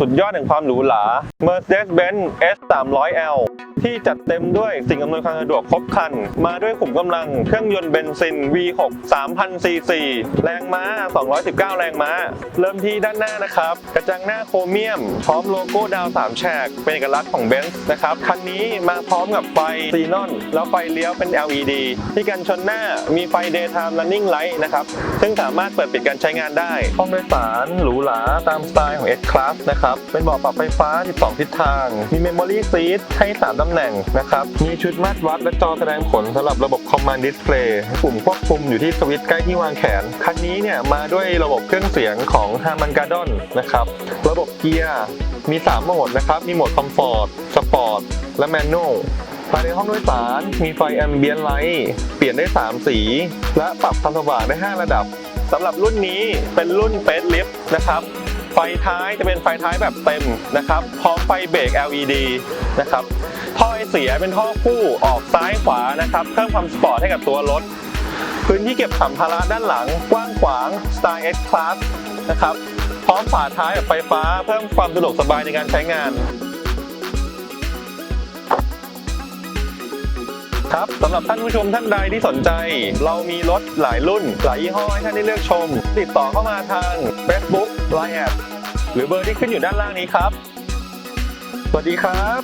สุดยอดแห่งความหรูหรา Mercedes-Benz S 3 0 0 L ที่จัดเต็มด้วยสิ่งอำนวยความสะดวกครบครัน มาด้วยขุมกำลังเครื่องยนต์เบนซิน V6 3000 cc แรงม้า 219 แรงม้า เริ่มที่ด้านหน้านะครับ กระจังหน้าโครเมียม พร้อมโลโก้ดาว 3 แฉก เป็นเอกลักษณ์ของเบนซ์นะครับ คันนี้มาพร้อมกับไฟซีนอน แล้วไฟเลี้ยวเป็น LED ที่กันชนหน้ามีไฟ daytime running light นะครับ ซึ่งสามารถเปิดปิดการใช้งานได้ ห้องโดยสารหรูหราตามสไตล์ของ S-Class นะครับเป็นเบาะปรับไฟฟ้า 12 ทิศทาง มี Memory Seat ให้ 3ตำแหน่งนะครับ มีชุดมาตรวัดและจอแสดงผลสำหรับระบบ Command Display ปุ่มควบคุมอยู่ที่สวิตช์ใกล้ที่วางแขน คันนี้เนี่ยมาด้วยระบบเครื่องเสียงของ Harman Kardon นะครับ ระบบเกียร์ มี 3 โหมดนะครับ มีโหมด Comfort Sport และ Manual ภายในห้องโดยสารมีไฟแอมเบียนไลท์เปลี่ยนได้ 3 สี และปรับความสว่างได้ 5 ระดับสำหรับรุ่นนี้เป็นรุ่นเฟสลิฟนะครับ ไฟท้ายจะเป็นไฟท้ายแบบเต็มนะครับ พร้อมไฟเบรก LED นะครับ ท่อไอเสียเป็นท่อคู่ออกซ้ายขวานะครับ เพิ่มความสปอร์ตให้กับตัวรถ พื้นที่เก็บสัมภาระด้านหลังกว้างขวางสไตล์ S Class นะครับ พร้อมฝาท้ายแบบไฟฟ้า เพิ่มความสะดวกสบายในการใช้งานครับสำหรับท่านผู้ชมท่านใดที่สนใจ เรามีรถหลายรุ่น หลายยี่ห้อให้ท่านได้เลือกชม ติดต่อเข้ามาทาง Facebook Line แอดหรือเบอร์ที่ขึ้นอยู่ด้านล่างนี้ครับ สวัสดีครับ